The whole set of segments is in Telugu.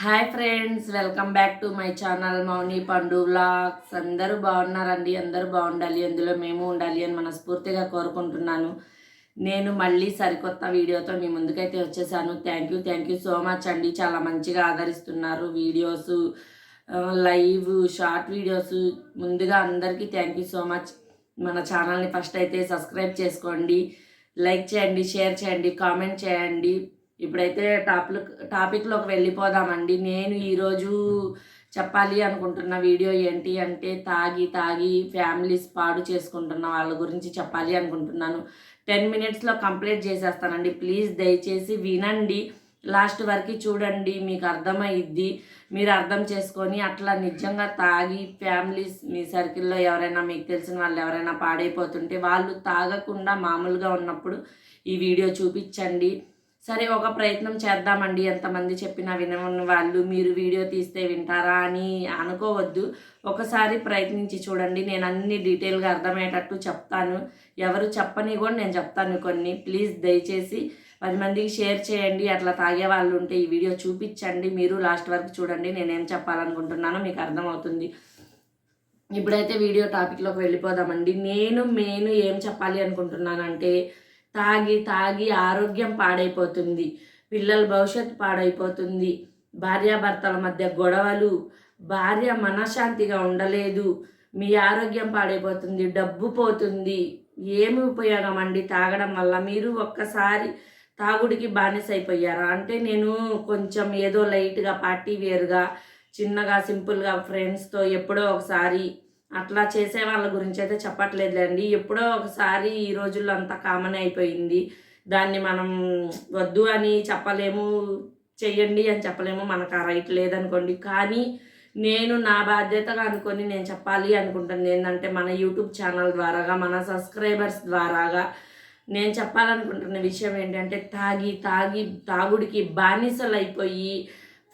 Hi friends welcome back to my channel Mouni Pandu vlogs. అందరూ బాగున్నారండి అందరూ బాగుండాలి. అందులో మేము ఉండాలి అని మనస్ఫూర్తిగా కోరుకుంటున్నాను. నేను మళ్ళీ సరికొత్త వీడియోతో మీ ముందుకైతే వచ్చేసాను. Thank you thank you so much అండి. చాలా మంచిగా ఆదరిస్తున్నారు వీడియోస్ లైవ్ షార్ట్ వీడియోస్. ముందుగా అందరికీ థ్యాంక్ యూ సో మచ్ మన ఛానల్ని ఫస్ట్ అయితే సబ్స్క్రైబ్ చేసుకోండి. లైక్ చేయండి షేర్ చేయండి కామెంట్ చేయండి. ఇప్పుడైతే టాపిక్ టాపిక్లోకి వెళ్ళిపోదామండి. నేను ఈరోజు చెప్పాలి అనుకుంటున్న వీడియో ఏంటి అంటే తాగి తాగి ఫ్యామిలీస్ పాడు చేసుకుంటున్న వాళ్ళ గురించి చెప్పాలి అనుకుంటున్నాను. టెన్ మినిట్స్లో కంప్లీట్ చేసేస్తానండి. ప్లీజ్ దయచేసి వినండి. లాస్ట్ వరకు చూడండి. మీకు అర్థమైద్ది. మీరు అర్థం చేసుకొని అట్లా నిజంగా తాగి ఫ్యామిలీస్ మీ సర్కిల్లో ఎవరైనా మీకు తెలిసిన వాళ్ళు ఎవరైనా పాడైపోతుంటే వాళ్ళు తాగకుండా మామూలుగా ఉన్నప్పుడు ఈ వీడియో చూపించండి. సరే ఒక ప్రయత్నం చేద్దామండి. ఎంతమంది చెప్పినా వినని వాళ్ళు మీరు వీడియో తీస్తే వింటారా అని అనుకోవద్దు. ఒకసారి ప్రయత్నించి చూడండి. నేను అన్ని డీటెయిల్గా అర్థమయ్యేటట్టు చెప్తాను. ఎవరు చెప్పని కూడా నేను చెప్తాను కొన్ని. ప్లీజ్ దయచేసి పది మందికి షేర్ చేయండి. అట్లా తాగే వాళ్ళు ఉంటే ఈ వీడియో చూపించండి. మీరు లాస్ట్ వరకు చూడండి. నేనేం చెప్పాలనుకుంటున్నానో మీకు అర్థమవుతుంది. ఇప్పుడైతే వీడియో టాపిక్లోకి వెళ్ళిపోదామండి. నేను మెయిన్ ఏం చెప్పాలి అనుకుంటున్నానంటే తాగి తాగి ఆరోగ్యం పాడైపోతుంది. పిల్లల భవిష్యత్తు పాడైపోతుంది. భార్యాభర్తల మధ్య గొడవలు. భార్య మనశ్శాంతిగా ఉండలేదు. మీ ఆరోగ్యం పాడైపోతుంది. డబ్బు పోతుంది. ఏమి ఉపయోగం అండి? తాగడం వల్ల మీరు ఒక్కసారి తాగుడికి బానిస అయిపోయారు అంటే నేను కొంచెం ఏదో లైట్గా పార్టీ వేరుగా చిన్నగా సింపుల్గా ఫ్రెండ్స్తో ఎప్పుడో ఒకసారి అట్లా చేసే వాళ్ళ గురించి అయితే చెప్పట్లేదులేండి. ఎప్పుడో ఒకసారి ఈ రోజుల్లో అంతా కామన్ అయిపోయింది. దాన్ని మనం వద్దు అని చెప్పలేము చెయ్యండి అని చెప్పలేము మనకు ఆ రైట్ లేదనుకోండి. కానీ నేను నా బాధ్యతగా అనుకొని నేను చెప్పాలి అనుకుంటుంది ఏంటంటే మన యూట్యూబ్ ఛానల్ ద్వారాగా మన సబ్స్క్రైబర్స్ ద్వారాగా నేను చెప్పాలనుకుంటున్న విషయం ఏంటంటే తాగి తాగి తాగుడికి బానిసలు అయిపోయి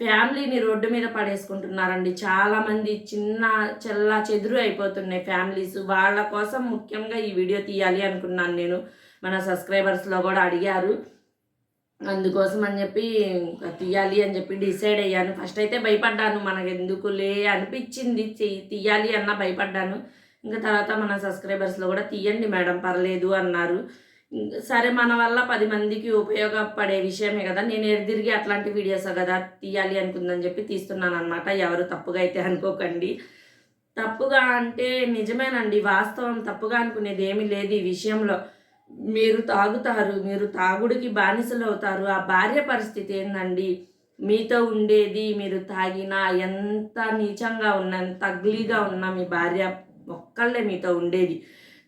ఫ్యామిలీని రోడ్డు మీద పడేసుకుంటున్నారండి. చాలామంది చిన్న చెల్ల చెదురు అయిపోతున్నాయి ఫ్యామిలీస్. వాళ్ళ కోసం ముఖ్యంగా ఈ వీడియో తీయాలి అనుకున్నాను నేను. మన సబ్స్క్రైబర్స్లో కూడా అడిగారు. అందుకోసం అని చెప్పి తీయాలి అని చెప్పి డిసైడ్ అయ్యాను. ఫస్ట్ అయితే భయపడ్డాను. మనకు ఎందుకులే అనిపించింది తీయాలి అన్న భయపడ్డాను. ఇంకా తర్వాత మన సబ్స్క్రైబర్స్లో కూడా తీయండి మేడం పర్లేదు అన్నారు. సరే మన వల్ల పది మందికి ఉపయోగపడే విషయమే కదా. నేను ఎదురిగి అట్లాంటి వీడియోస్ కదా తీయాలి అనుకుందని చెప్పి తీస్తున్నాను అనమాట ఎవరు తప్పుగా అయితే అనుకోకండి. తప్పుగా అంటే నిజమేనండి. వాస్తవం తప్పుగా అనుకునేది ఏమీ లేదు ఈ విషయంలో. మీరు తాగుతారు మీరు తాగుడికి బానిసలు అవుతారు. ఆ భార్య పరిస్థితి ఏందండి? మీతో ఉండేది మీరు తాగినా ఎంత నీచంగా ఉన్నా ఎంత అగ్లీగా ఉన్నా మీ భార్య ఒక్కళ్ళే మీతో ఉండేది.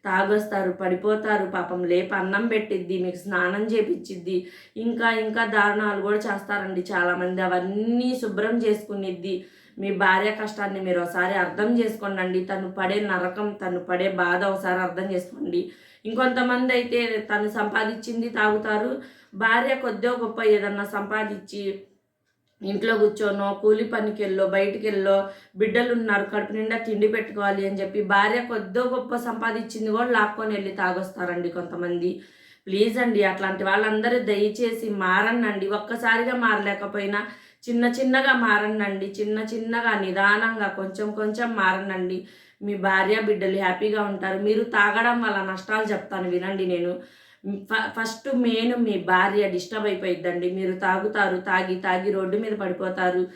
తాగొస్తారు పడిపోతారు పాపం లేప అన్నం పెట్టిద్ది మీకు స్నానం చేపిచ్చిద్ది ఇంకా ఇంకా దారుణాలు కూడా చేస్తారండి చాలామంది. అవన్నీ శుభ్రం చేసుకునిద్ది. మీ భార్య కష్టాన్ని మీరు ఒకసారి అర్థం చేసుకోండి తను పడే నరకం తను పడే బాధ ఒకసారి అర్థం చేసుకోండి. ఇంకొంతమంది అయితే తను సంపాదించింది తాగుతారు. భార్య కొద్దో గొప్ప ఏదన్నా సంపాదించి ఇంట్లో కూర్చోనో కూలి పనికి వెళ్ళో బయటికి వెళ్ళో బిడ్డలు ఉన్నారు కడుపు నిండా తిండి పెట్టుకోవాలి అని చెప్పి భార్య కొద్దో గొప్ప సంపాదించింది కూడా లాక్కొని వెళ్ళి తాగొస్తారండి కొంతమంది. ప్లీజ్ అండి అట్లాంటి వాళ్ళందరూ దయచేసి మారనండి. ఒక్కసారిగా మారలేకపోయినా చిన్న చిన్నగా మారనండి. చిన్న చిన్నగా నిదానంగా కొంచెం కొంచెం మారనండి. మీ భార్య బిడ్డలు హ్యాపీగా ఉంటారు. మీరు తాగడం వల్ల నష్టాలు చెప్తాను వినండి నేను. ఫస్ట్ మెయిన్ మీ భార్య డిస్టర్బ్ అయిపోయిద్దండి. మీరు తాగుతారు తాగి తాగి రోడ్డు మీద పడిపోతారు.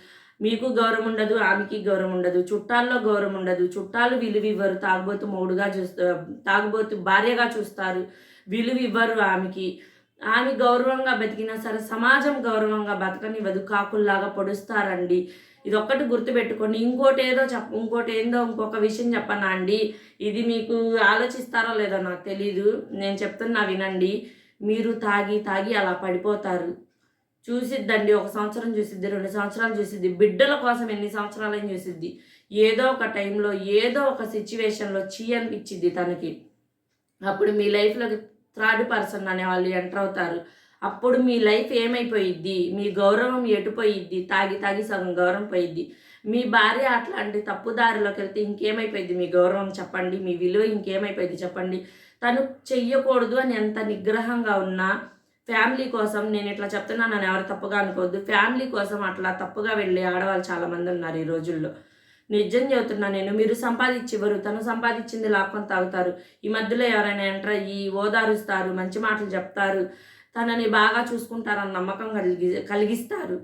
మీకు గౌరవం ఉండదు ఆమెకి గౌరవం ఉండదు. చుట్టాల్లో గౌరవం ఉండదు. చుట్టాలు విలువ ఇవ్వరు. తాగుబోతు మౌడుగా చూస్తా తాగుబోతు భార్యగా చూస్తారు. విలువ ఇవ్వరు ఆమెకి. ఆమె గౌరవంగా బతికినా సరే సమాజం గౌరవంగా బతకనివ్వదు. కాకుల్లాగా పొడుస్తారండి. ఇది ఒక్కటి గుర్తుపెట్టుకోండి. ఇంకోటి ఏదో చెప్ప ఇంకోటి ఏందో ఇంకొక విషయం చెప్పనా అండి? ఇది మీకు ఆలోచిస్తారో లేదో నాకు తెలీదు. నేను చెప్తున్నా వినండి. మీరు తాగి తాగి అలా పడిపోతారు. చూసిద్దండి ఒక సంవత్సరం చూసిద్ది రెండు సంవత్సరాలు చూసిద్ది బిడ్డల కోసం ఎన్ని సంవత్సరాలని చూసిద్ది. ఏదో ఒక టైంలో ఏదో ఒక సిచ్యువేషన్లో చీ అనిపించింది తనకి. అప్పుడు మీ లైఫ్లోకి థర్డ్ పర్సన్ అనే వాళ్ళు ఎంటర్ అవుతారు. అప్పుడు మీ లైఫ్ ఏమైపోయిద్ది? మీ గౌరవం ఎటుపోయిద్ది? తాగి తాగి సగం గౌరవం పోయిద్ది. మీ భార్య అట్లాంటి తప్పుదారిలోకి వెళ్తే ఇంకేమైపోయింది మీ గౌరవం చెప్పండి. మీ విలువ ఇంకేమైపోయింది చెప్పండి. తను చెయ్యకూడదు అని ఎంత నిగ్రహంగా ఉన్నా ఫ్యామిలీ కోసం నేను ఇట్లా చెప్తున్నాను నన్ను ఎవరు తప్పుగా అనుకోవద్దు. ఫ్యామిలీ కోసం అట్లా తప్పుగా వెళ్ళే ఆడవాళ్ళు చాలామంది ఉన్నారు ఈ రోజుల్లో. నిజం చెబుతున్నా నేను మీరు సంపాదించి ఇవ్వరు. తను సంపాదించింది లాక్కొని తాగుతారు. ఈ మధ్యలో ఎవరైనా ఎంటర్ అయ్యి ఓదారుస్తారు మంచి మాటలు చెప్తారు. తనని బాగా చూసుకుంటారన్న నమ్మకం కలిగి కలిగిస్తారు.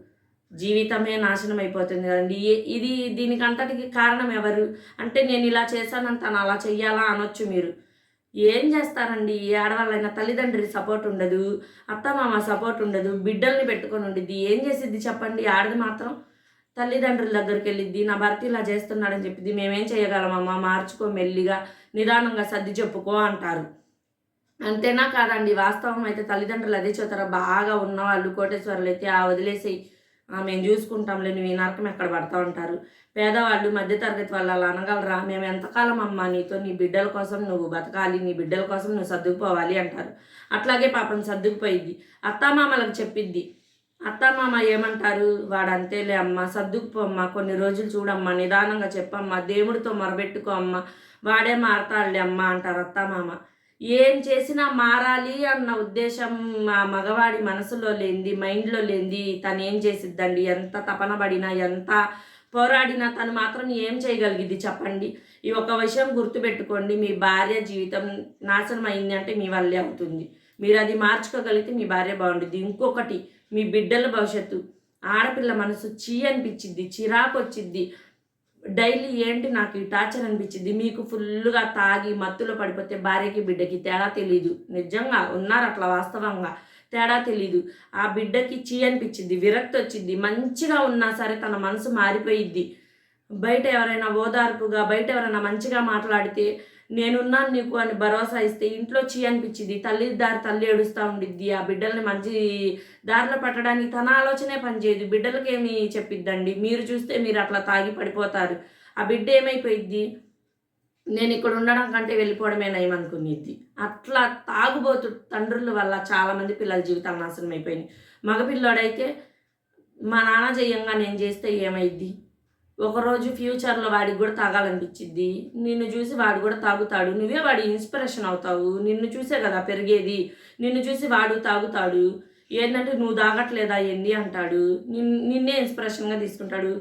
జీవితమే నాశనం అయిపోతుంది కదండి. ఇది దీనికంతటికి కారణం ఎవరు? అంటే నేను ఇలా చేశానని తను అలా చెయ్యాలా అనొచ్చు మీరు. ఏం చేస్తారండి? ఈ ఆడవాళ్ళైనా తల్లిదండ్రి సపోర్ట్ ఉండదు అత్తమామ సపోర్ట్ ఉండదు బిడ్డల్ని పెట్టుకొని ఉండిద్ది. ఏం చేసిద్ది చెప్పండి? ఆడది మాత్రం తల్లిదండ్రుల దగ్గరికి వెళ్ళిద్ది. నా భర్త ఇలా చేస్తున్నాడని చెప్పింది. మేమేం చేయగలమమ్మా? మార్చుకో మెల్లిగా నిదానంగా సర్ది చెప్పుకో అంటారు. అంతేనా కాదండి. వాస్తవం అయితే తల్లిదండ్రులు అదే చెబుతారా. బాగా ఉన్నవాళ్ళు కోటేశ్వరులు అయితే ఆ వదిలేసేయి మేము చూసుకుంటాంలే నువ్వు ఈ నరకం ఎక్కడ పడతా ఉంటారు పేదవాళ్ళు మధ్యతరగతి వాళ్ళు అలా అనగలరా? మేము ఎంతకాలం అమ్మా నీతో నీ బిడ్డల కోసం నువ్వు బతకాలి నీ బిడ్డల కోసం నువ్వు సర్దుకుపోవాలి అంటారు. అట్లాగే పాపం సర్దుకుపోయిద్ది. అత్తామామలకు చెప్పిద్ది. అత్తామామ ఏమంటారు? వాడు అంతేలే అమ్మ సర్దుకుపో అమ్మా కొన్ని రోజులు చూడమ్మా నిదానంగా చెప్పమ్మా దేవుడితో మొరబెట్టుకో అమ్మ వాడే మారతాడులే అమ్మ అంటారు అత్తామామ. ఏం చేసినా మారాలి అన్న ఉద్దేశం మా మగవాడి మనసులో లేనిది మైండ్లో లేనిది తను ఏం చేసిద్దండి? ఎంత తపన పడినా ఎంత పోరాడినా తను మాత్రం ఏం చేయగలిగిద్ది చెప్పండి? ఈ ఒక విషయం గుర్తుపెట్టుకోండి మీ భార్య జీవితం నాశనం అయింది అంటే మీ వల్లే అవుతుంది. మీరు అది మార్చుకోగలిగితే మీ భార్య బాగుంటుంది ఇంకొకటి మీ బిడ్డల భవిష్యత్తు. ఆడపిల్ల మనసు చీ అనిపించిద్ది చిరాకు వచ్చిద్ది డైలీ ఏంటి నాకు ఈ టార్చర్ అనిపించింది? మీకు ఫుల్గా తాగి మత్తులో పడిపోతే భార్యకి బిడ్డకి తేడా తెలీదు. నిజంగా ఉన్నారు అట్లా వాస్తవంగా. తేడా తెలీదు. ఆ బిడ్డకి చీ అనిపించింది విరక్తి వచ్చింది. మంచిగా ఉన్నా సరే తన మనసు మారిపోయిద్ది. బయట ఎవరైనా ఓదార్పుగా బయట ఎవరైనా మంచిగా మాట్లాడితే నేనున్నాను నీకు అని భరోసా ఇస్తే ఇంట్లో చీ అనిపించింది. తల్లి దారి తల్లి ఏడుస్తూ ఉండిద్ది. ఆ బిడ్డల్ని మంచి దారిలో పెట్టడానికి తన ఆలోచనే పనిచేయదు. బిడ్డలకి ఏమి చెప్పిద్దండి. మీరు చూస్తే మీరు అట్లా తాగి పడిపోతారు. ఆ బిడ్డ ఏమైపోయిద్ది? నేను ఇక్కడ ఉండడం కంటే వెళ్ళిపోవడమే అట్లా తాగుబోతు తండ్రుల వల్ల చాలామంది పిల్లల జీవితాలు నాశనం అయిపోయినాయి మగపిల్లోడైతే మా నాన్న చేయంగా నేను చేస్తే ఏమైద్ది? ఒకరోజు ఫ్యూచర్లో వాడికి కూడా తాగాలనిపించిద్ది. నిన్ను చూసి వాడు కూడా తాగుతాడు. నువ్వే వాడి ఇన్స్పిరేషన్ అవుతావు. నిన్ను చూసే కదా పెరిగేది. నిన్ను చూసి వాడు తాగుతాడు. ఏంటంటే నువ్వు తాగట్లేదా ఎన్ని అంటాడు. నిన్ నిన్నే ఇన్స్పిరేషన్గా తీసుకుంటాడు.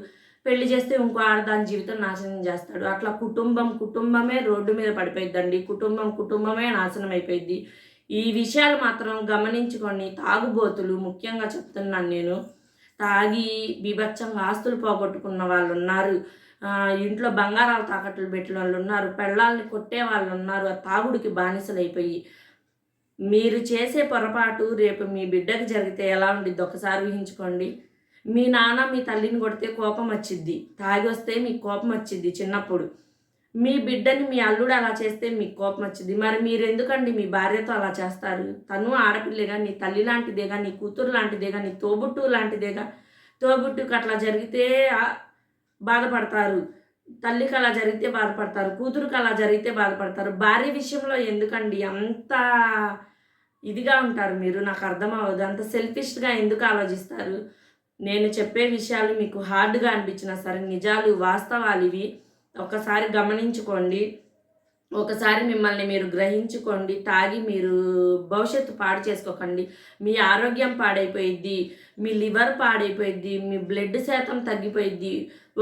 పెళ్ళి చేస్తే ఇంకో ఆడదాని జీవితం నాశనం చేస్తాడు. అట్లా కుటుంబం కుటుంబమే రోడ్డు మీద పడిపోయిద్దండి. కుటుంబం కుటుంబమే నాశనం అయిపోయింది ఈ విషయాలు మాత్రం గమనించుకొని తాగుబోతులు. ముఖ్యంగా చెప్తున్నాను నేను. తాగి బీభత్సంగా ఆస్తులు పోగొట్టుకున్న వాళ్ళు ఉన్నారు ఇంట్లో బంగారాలు తాకట్లు పెట్టిన వాళ్ళు ఉన్నారు పెళ్ళాలని కొట్టే వాళ్ళు ఉన్నారు ఆ తాగుడికి బానిసలు అయిపోయి మీరు చేసే పొరపాటు రేపు మీ బిడ్డకి జరిగితే ఎలా ఉండిద్ది? ఒకసారి ఊహించుకోండి. మీ నాన్న మీ తల్లిని కొడితే కోపం వచ్చిద్ది. తాగి వస్తే మీకు కోపం వచ్చిద్ది చిన్నప్పుడు. మీ బిడ్డని మీ అల్లుడు అలా చేస్తే మీకు కోపం వచ్చింది. మరి మీరు ఎందుకండి మీ భార్యతో అలా చేస్తారు? తను ఆడపిల్లేగా నీ తల్లి లాంటిదేగా నీ కూతురు లాంటిదేగా నీ తోబుట్టు లాంటిదేగా తోబుట్టుకు అట్లా జరిగితే బాధపడతారు. తల్లికి అలా జరిగితే బాధపడతారు. కూతురుకి అలా జరిగితే బాధపడతారు. భార్య విషయంలో ఎందుకండి అంత ఇదిగా ఉంటారు మీరు? నాకు అర్థం అవ్వదు. అంత సెల్ఫిష్గా ఎందుకు ఆలోచిస్తారు? నేను చెప్పే విషయాలు మీకు హార్డ్గా అనిపించినా సరే నిజాలు వాస్తవాలు ఇవి. ఒకసారి గమనించుకోండి. ఒకసారి మిమ్మల్ని మీరు గ్రహించుకోండి. తాగి మీరు భవిష్యత్తు పాడు చేసుకోకండి. మీ ఆరోగ్యం పాడైపోయిద్ది మీ లివర్ పాడైపోయిద్ది మీ బ్లడ్ శాతం తగ్గిపోయిద్ది.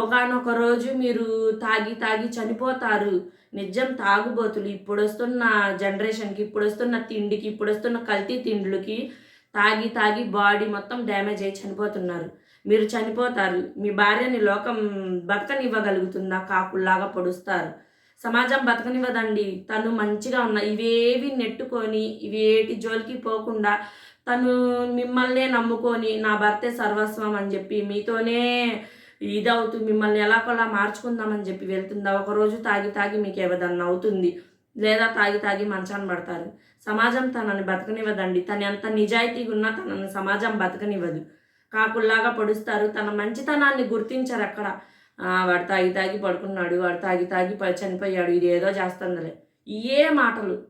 ఒకనొక రోజు మీరు తాగి తాగి చనిపోతారు. నిజం తాగుబోతులు. ఇప్పుడు వస్తున్న జనరేషన్కి ఇప్పుడు వస్తున్న తిండికి ఇప్పుడు వస్తున్న కల్తీ తిండ్లకి తాగి తాగి బాడీ మొత్తం డ్యామేజ్ అయ్యి చనిపోతున్నారు. మీరు చనిపోతారు. మీ భార్యని లోకం బతకనివ్వగలుగుతుందా? కాకుల్లాగా పొడుస్తారు. సమాజం బతకనివ్వదండి. తను మంచిగా ఉన్న ఇవేవి నెట్టుకొని ఇవేటి జోలికి పోకుండా తను మిమ్మల్నే నమ్ముకొని నా భర్తే సర్వస్వం అని చెప్పి మీతోనే ఇదవుతుంది మిమ్మల్ని ఎలాగోలా మార్చుకుందామని చెప్పి వెళ్తుందా? ఒకరోజు తాగి తాగి మీకు ఏదన్నా అవుతుంది. లేదా తాగి తాగి మంచాన్ని పడతారు. సమాజం తనని బతకనివ్వదండి. తను ఎంత నిజాయితీగా ఉన్నా తనని సమాజం బతకనివ్వదు. కాకుల్లాగా పొడుస్తారు. తన మంచితనాన్ని గుర్తించరు అక్కడ. వాడు తాగి తాగి పడుకున్నాడు. వాడు తాగి తాగి చనిపోయాడు. ఇది ఏదో చేస్తుందిలే. ఏ మాటలు.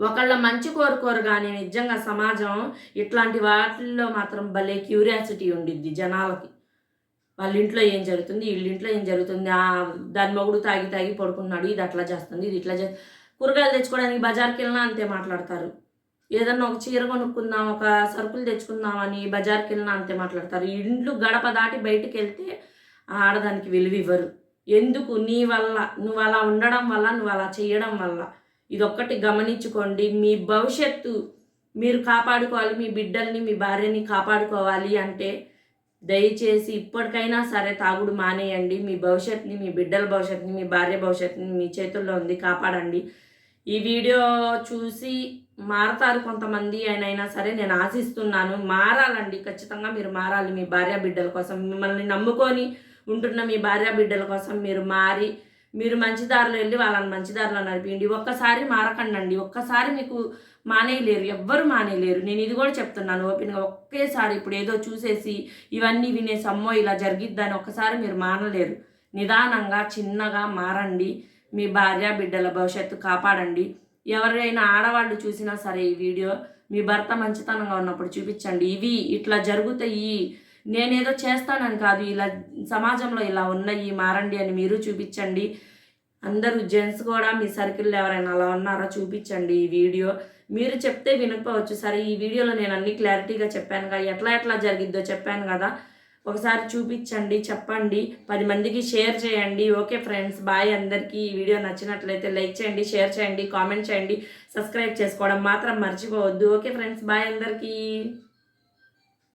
ఒకళ్ళ మంచి కోరుకోరు కానీ నిజంగా సమాజం ఇట్లాంటి వాటిల్లో మాత్రం భలే క్యూరియాసిటీ ఉండిద్ది జనాలకి. వాళ్ళ ఇంట్లో ఏం జరుగుతుంది? వీళ్ళ ఇంట్లో ఏం జరుగుతుంది? ఆ, దాని మొగుడు తాగి తాగి పడుకున్నాడు ఇది అట్లా చేస్తుంది. ఇది ఇట్లా చే కూరగాయలు తెచ్చుకోవడానికి బజార్కి వెళ్ళినా అంతే మాట్లాడతారు. ఏదన్నా ఒక చీర కొనుక్కుందాం ఒక సరుకులు తెచ్చుకుందామని బజార్కి వెళ్ళినా అంతే మాట్లాడతారు. ఇండ్లు గడప దాటి బయటికి వెళ్తే ఆడదానికి విలువ ఇవ్వరు. ఎందుకు? నీ వల్ల నువ్వు అలా ఉండడం వల్ల నువ్వు అలా చేయడం వల్ల. ఇదొక్కటి గమనించుకోండి. మీ భవిష్యత్తు మీరు కాపాడుకోవాలి. మీ బిడ్డల్ని మీ భార్యని కాపాడుకోవాలి అంటే దయచేసి ఇప్పటికైనా సరే తాగుడు మానేయండి. మీ భవిష్యత్తుని మీ బిడ్డల భవిష్యత్తుని మీ భార్య భవిష్యత్తుని మీ చేతుల్లో ఉంది కాపాడండి. ఈ వీడియో చూసి మారతారు కొంతమంది అయినా సరే నేను ఆశిస్తున్నాను మారాలండి. ఖచ్చితంగా మీరు మారాలి మీ భార్య బిడ్డల కోసం. మిమ్మల్ని నమ్ముకొని ఉంటున్న మీ భార్య బిడ్డల కోసం మీరు మారి మీరు మంచి దారిలో వెళ్ళి వాళ్ళని మంచి దారిలో నడిపిండి ఒక్కసారి మారకండి ఒక్కసారి మీకు మానేయలేరు. ఎవ్వరు మానేయలేరు. నేను ఇది కూడా చెప్తున్నాను ఓపెన్గా. ఒకేసారి ఇప్పుడు ఏదో చూసేసి ఇవన్నీ వినేసి అమ్మో ఇలా జరిగిద్దని ఒక్కసారి మీరు మానలేరు. నిదానంగా చిన్నగా మారండి. మీ భార్య బిడ్డల భవిష్యత్తు కాపాడండి. ఎవరైనా ఆడవాళ్ళు చూసినా సరే ఈ వీడియో మీ భర్త మంచితనంగా ఉన్నప్పుడు చూపించండి. ఇవి ఇట్లా జరుగుతాయి. నేనేదో చేస్తానని కాదు ఇలా సమాజంలో ఇలా ఉన్నాయి మారండి అని మీరు చూపించండి. అందరూ జెంట్స్ కూడా మీ సర్కిల్లో ఎవరైనా అలా ఉన్నారో చూపించండి ఈ వీడియో. మీరు చెప్తే వినకపోవచ్చు. సరే ఈ వీడియోలో నేను అన్ని క్లారిటీగా చెప్పాను కదా ఎట్లా ఎట్లా జరిగిద్దో చెప్పాను కదా. ఒకసారి చూపించండి చెప్పండి. పది మందికి షేర్ చేయండి. ఓకే ఫ్రెండ్స్ బాయ్ అందరికీ. ఈ వీడియో నచ్చినట్లయితే లైక్ చేయండి షేర్ చేయండి కామెంట్ చేయండి. సబ్స్క్రైబ్ చేసుకోవడం మాత్రం మర్చిపోవద్దు. ఓకే ఫ్రెండ్స్ బాయ్ అందరికీ.